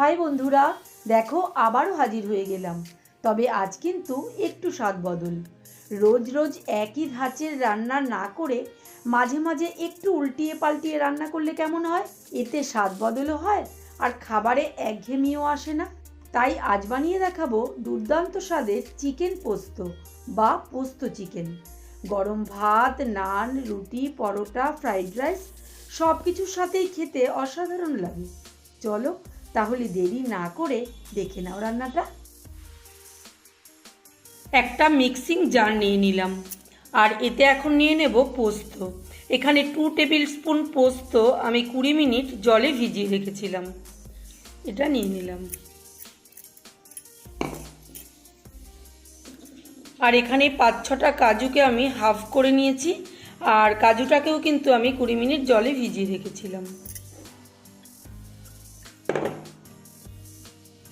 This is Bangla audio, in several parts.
হাই বন্ধুরা, দেখো আবারও হাজির হয়ে গেলাম। তবে আজ কিন্তু একটু স্বাদ বদল। রোজ রোজ একই ধাঁচের রান্না না করে মাঝে মাঝে একটু উল্টিয়ে পাল্টিয়ে রান্না করলে কেমন হয়? এতে স্বাদ বদলও হয় আর খাবারে একঘেয়েমিও আসে না। তাই আজ বানিয়ে দেখাবো দুর্দান্ত স্বাদের চিকেন পোস্ত বা পোস্ত চিকেন। গরম ভাত, নান, রুটি, পরোটা, ফ্রাইড রাইস সব কিছুর সাথেই খেতে অসাধারণ লাগে। চলো তাহলে দেরি না করে দেখে নাও রান্নাটা। একটা মিক্সিং জার নিয়ে নিলাম, আর এতে এখন নিয়ে নেব পোস্ত। এখানে টু টেবিল স্পুন পোস্ত আমি কুড়ি মিনিট জলে ভিজিয়ে রেখেছিলাম। এটা নিয়ে নিলাম। আর এখানে পাঁচ ছটা কাজুকে আমি হাফ করে নিয়েছি, আর কাজুটাকেও কিন্তু আমি কুড়ি মিনিট জলে ভিজিয়ে রেখেছিলাম।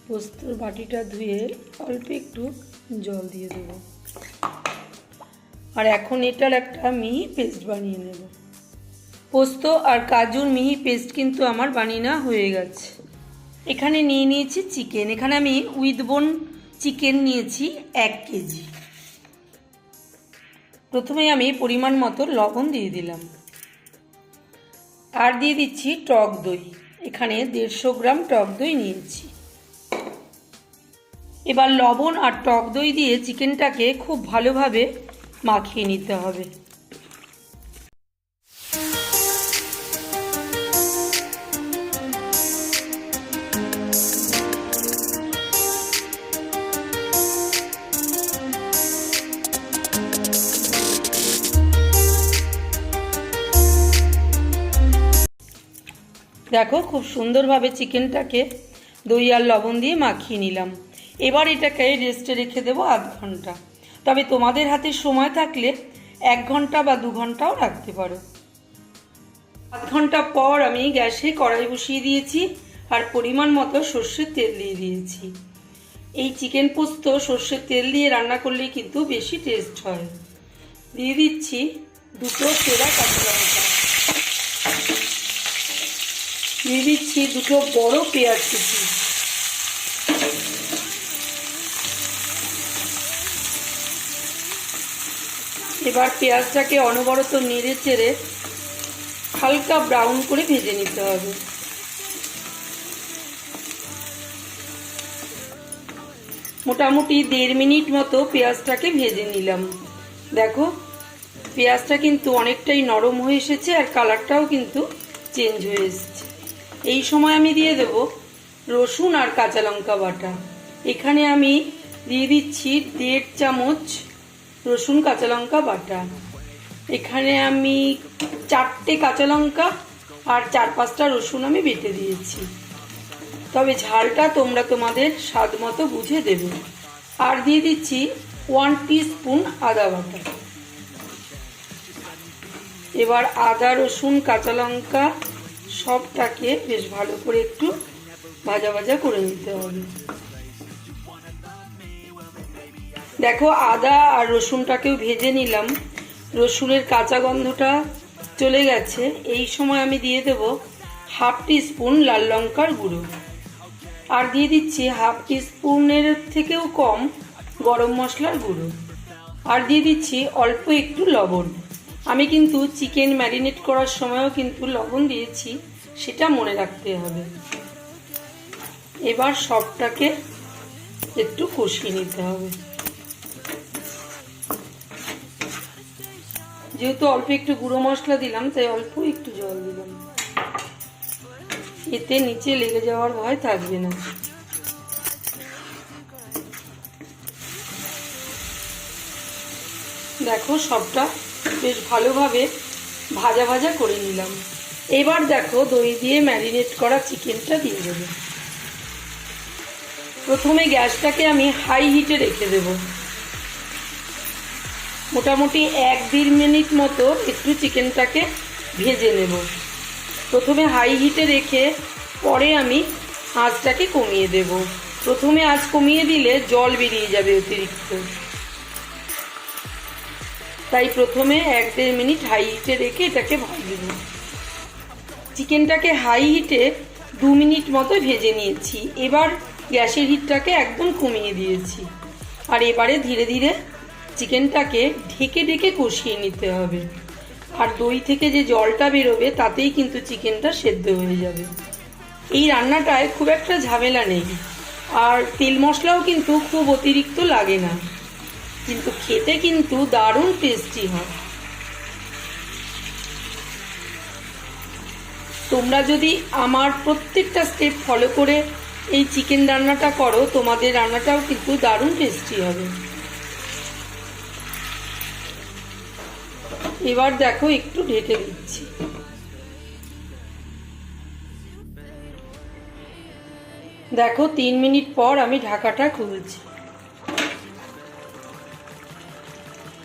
পোস্তর বাটিটা ধুয়ে অল্প একটু জল দিয়ে দেবো। আর এখন এটার একটা মিহি পেস্ট বানিয়ে নেব। পোস্ত আর কাজুর মিহি পেস্ট কিন্তু আমার বানিয়ে হয়ে গেছে। এখানে নিয়ে নিয়েছি চিকেন। এখানে আমি উইথ বোন চিকেন নিয়েছি এক কেজি। প্রথমে আমি পরিমাণ মতো লবণ দিয়ে দিলাম। আর দিয়ে দিচ্ছি টক দই। এখানে দেড়শো গ্রাম টক দই নিয়েছি। এবার লবণ আর টক দই দিয়ে চিকেনটাকে খুব ভালোভাবে মাখিয়ে নিতে হবে। দেখো, খুব সুন্দরভাবে চিকেনটাকে দই আর লবণ দিয়ে মাখিয়ে নিলাম। এবার এটাকে রেস্টে রেখে দেবো আধ ঘণ্টা। তবে তোমাদের হাতে সময় থাকলে এক ঘণ্টা বা দু ঘন্টাও রাখতে পারো। আধ ঘণ্টা পর আমি গ্যাসে কড়াই বসিয়ে দিয়েছি আর পরিমাণ মতো সর্ষের তেল দিয়ে দিয়েছি। এই চিকেন পোস্ত সর্ষের তেল দিয়ে রান্না করলে কিন্তু বেশি টেস্ট হয়। দিয়ে দিচ্ছি দুটো সেরা কাঁচা লঙ্কা। দিয়ে দিচ্ছি দুটো বড় পেঁয়াজ কুচি। এবার পেঁয়াজটাকে অনবরত নেড়ে চেড়ে হালকা ব্রাউন করে ভেজে নিতে হবে। মোটামুটি দেড় মিনিট মতো পেঁয়াজটাকে ভেজে নিলাম। দেখো, পেঁয়াজটা কিন্তু অনেকটাই নরম হয়ে এসেছে আর কালারটাও কিন্তু চেঞ্জ হয়ে এসেছে। এই সময় আমি দিয়ে দেব রসুন আর কাঁচা লঙ্কা বাটা। এখানে আমি দিয়ে দিচ্ছি দেড় চামচ রসুন, কাঁচা লঙ্কা, বাটা। এখানে আমি চারটে কাঁচা লঙ্কা আর চার পাঁচটা রসুন আমি বেটে দিয়েছি। তবে ঝালটা তোমরা তোমাদের স্বাদ মতো বুঝে দেবে। আর দিয়ে দিচ্ছি ওয়ান স্পুন আদা বাটা। এবার আদা, রসুন, কাঁচা লঙ্কা সবটাকে বেশ ভালো করে একটু ভাজা ভাজা করে নিতে হবে। দেখো, আদা আর রসুনটাকেও ভেজে নিলাম। রসুনের কাঁচা গন্ধটা চলে গেছে। এই সময় আমি দিয়ে দেব হাফ টি স্পুন লাল লঙ্কার গুঁড়ো। আর দিয়ে দিচ্ছি হাফ টি স্পুনের থেকেও কম গরম মশলার গুঁড়ো। আর দিয়ে দিচ্ছি অল্প একটু লবণ। আমি কিন্তু চিকেন ম্যারিনেট করার সময়ও কিন্তু লবণ দিয়েছি, সেটা মনে রাখতে হবে। এবার সবটাকে একটু কষিয়ে নিতে হবে। যেহেতু অল্প একটু গুঁড়ো মশলা দিলাম, তাই অল্প একটু জল দিলাম। এতে নিচে লেগে যাওয়ার ভয় থাকবে না। দেখো সবটা বেশ ভালোভাবে ভাজা ভাজা করে নিলাম। এবার দেখো দই দিয়ে ম্যারিনেট করা চিকেনটা দিয়ে দেবো। প্রথমে গ্যাসটাকে আমি হাই হিটে রেখে দেব। মোটামুটি এক দেড় মিনিট মতো একটু চিকেনটাকে ভেজে নেব। প্রথমে হাই হিটে রেখে পরে আমি আঁচটাকে কমিয়ে দেব। প্রথমে আঁচ কমিয়ে দিলে জল বেরিয়ে যাবে অতিরিক্ত। তাই প্রথমে এক দেড় মিনিট হাই হিটে রেখে এটাকে ভাজব। চিকেনটাকে হাই হিটে দু মিনিট মতো ভেজে নিয়েছি। এবার গ্যাসের হিটটাকে একদম কমিয়ে দিয়েছি। আর এবারে ধীরে ধীরে চিকেনটাকে ঢেকে ঢেকে কষিয়ে নিতে হবে। আর দই থেকে যে জলটা বেরোবে, তাতেই কিন্তু চিকেনটা সেদ্ধ হয়ে যাবে। এই রান্নাটায় খুব একটা ঝামেলা নেই। আর তেল মশলাও কিন্তু খুব অতিরিক্ত লাগে না। কিন্তু খেতে কিন্তু দারুণ টেস্টি হয়। তোমরা যদি আমার প্রত্যেকটা স্টেপ ফলো করে এই চিকেন রান্নাটা করো, তোমাদের রান্নাটাও কিন্তু দারুণ টেস্টি হবে। এবার দেখো একটু ঢেকে দিচ্ছি। দেখো, তিন মিনিট পর আমি ঢাকাটা খুলছি।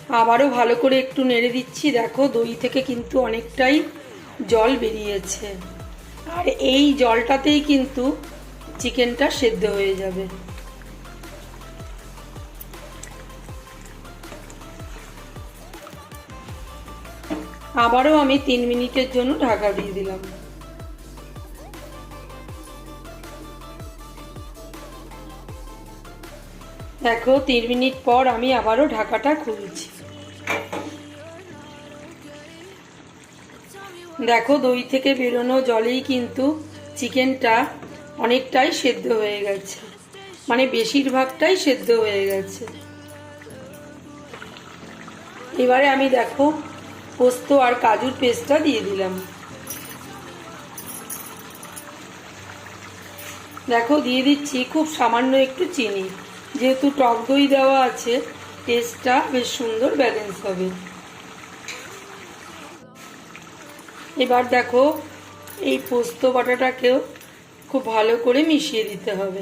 আবারও ভালো করে একটু নেড়ে দিচ্ছি। দেখো, দই থেকে কিন্তু অনেকটাই জল বেরিয়েছে। আর এই জলটাতেই কিন্তু চিকেনটা সেদ্ধ হয়ে যাবে। আবারও আমি তিন মিনিটের জন্য ঢাকা দিয়ে দিলাম। দেখো, তিন মিনিট পর আমি আবারও ঢাকাটা খুলছি। দেখো, দই থেকে বেরোনো জলেই কিন্তু চিকেনটা অনেকটাই সেদ্ধ হয়ে গেছে। মানে বেশিরভাগটাই সেদ্ধ হয়ে গেছে। এবারে আমি দেখো পোস্ত আর কাজুর পেস্টটা দিয়ে দিলাম। দেখো, দিয়ে দিচ্ছি খুব সামান্য একটু চিনি। যেহেতু টক দই দেওয়া আছে টেস্টটা বেশ সুন্দর ব্যালেন্স হবে। এবার দেখো, এই পোস্ত বাটাটাকেও খুব ভালো করে মিশিয়ে দিতে হবে।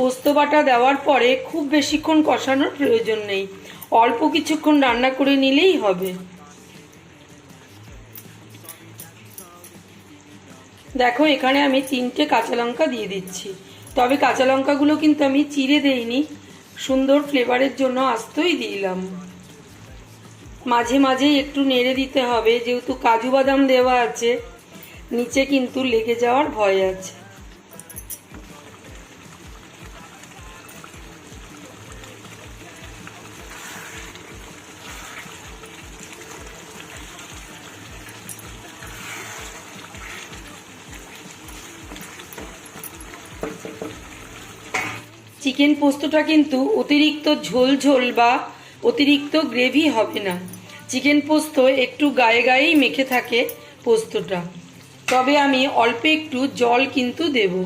পোস্ত বাটা দেওয়ার পরে খুব বেশিক্ষণ কষানোর প্রয়োজন নেই। অল্প কিছুক্ষণ রান্না করে নিলেই হবে। দেখো, এখানে আমি তিনটে কাঁচা লঙ্কা দিয়ে দিচ্ছি। তবে কাঁচা লঙ্কাগুলো কিন্তু আমি চিড়ে দেইনি। সুন্দর ফ্লেভারের জন্য আস্তই দিলাম। মাঝে মাঝে একটু নেড়ে দিতে হবে, যেহেতু কাজু বাদাম দেওয়া আছে, নিচে কিন্তু লেগে যাওয়ার ভয় আছে। চিকেন পোস্তটা কিন্তু অতিরিক্ত ঝোল ঝোল বা অতিরিক্ত গ্রেভি হবে না। চিকেন পোস্ত একটু গায়ে গায়েই মেখে থাকে পোস্তটা। তবে আমি অল্প একটু জল কিন্তু দেব।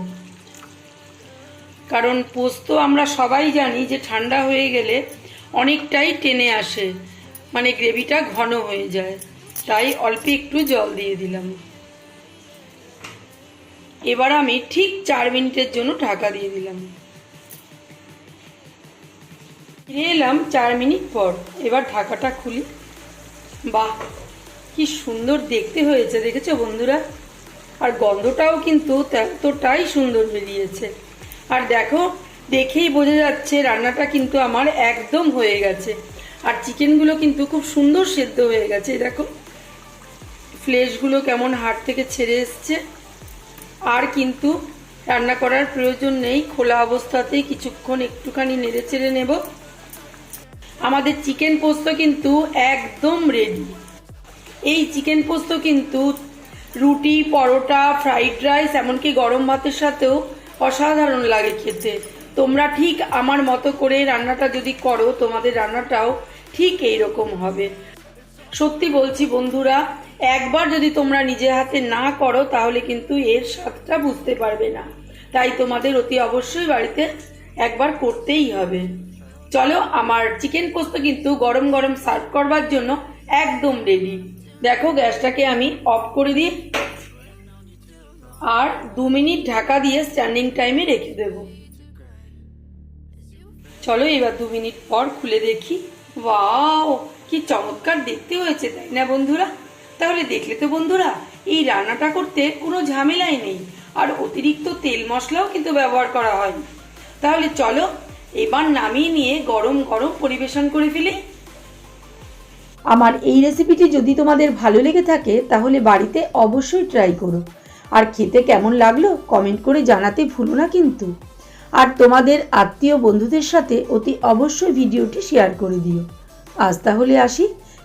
কারণ পোস্ত আমরা সবাই জানি যে ঠান্ডা হয়ে গেলে অনেকটাই টেনে আসে মানে গ্রেভিটা ঘন হয়ে যায়। তাই অল্প একটু জল দিয়ে দিলাম। এবার আমি ঠিক চার মিনিটের জন্য ঢাকা দিয়ে দিলাম। ফিরে এলাম চার মিনিট পর। এবার ঢাকাটা খুলি। বাহ, কি সুন্দর দেখতে হয়েছে, দেখেছ বন্ধুরা? আর গন্ধটাও কিন্তু ততটাই সুন্দর বেরিয়েছে। আর দেখো, দেখেই বোঝা যাচ্ছে রান্নাটা কিন্তু আমার একদম হয়ে গেছে। আর চিকেনগুলো কিন্তু খুব সুন্দর সেদ্ধ হয়ে গেছে, দেখো। ফ্লেশগুলো কেমন হাড় থেকে ছেড়ে এসছে। আর কিন্তু রান্না করার প্রয়োজন নেই, খোলা অবস্থাতেই কিছুক্ষণ একটুখানি নেড়ে চেড়ে নেব। আমাদের চিকেন পোস্ত কিন্তু একদম রেডি এই চিকেন পোস্ত কিন্তু রুটি, পরোটা ফ্রাইড রাইস এমনকি গরম ভাতের সাথেও অসাধারণ লাগে খেতে। তোমরা ঠিক আমার মতো করে রান্নাটা যদি করো, তোমাদের রান্নাটাও ঠিক এই রকম হবে। সত্যি বলছি বন্ধুরা একবার যদি তোমরা নিজে হাতে না করো, তাহলে কিন্তু এর স্বাদটা বুঝতে পারবে না। তাই তোমাদের অতি অবশ্যই বাড়িতে একবার করতেই হবে। চলো, আমার চিকেন পোস্ত কিন্তু গরম গরম সার্ভ করবার জন্য একদম রেডি দেখো, গ্যাসটাকে আমি অফ করে দিই। আর দু মিনিট ঢাকা দিয়ে স্ট্যান্ডিং টাইমে রেখে দেব। চলো, এবার দু মিনিট পর খুলে দেখি। ওয়াও, কি চমৎকার দেখতে হয়েছে, তাই না বন্ধুরা? তাহলে দেখলে তো বন্ধুরা, এই রান্নাটা করতে কোনো ঝামেলাই নেই। আর অতিরিক্ত তেল মশলাও কিন্তু ব্যবহার করা হয়। তাহলে চলো, এবার নামিয়ে নিয়ে গরম গরম পরিবেশন করে ফেলি। আমার এই রেসিপিটি যদি তোমাদের ভালো লেগে থাকে, তাহলে বাড়িতে অবশ্যই ট্রাই করো। আর খেতে কেমন লাগল কমেন্ট করে জানাতে ভুলো না কিন্তু। আর তোমাদের আত্মীয় বন্ধুদের সাথে অতি অবশ্যই ভিডিওটি শেয়ার করে দিও। আজ তাহলে আসি।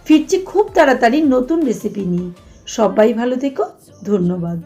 ফিরছি খুব তাড়াতাড়ি নতুন রেসিপি নিয়ে। সবাই ভালো থেকো ধন্যবাদ।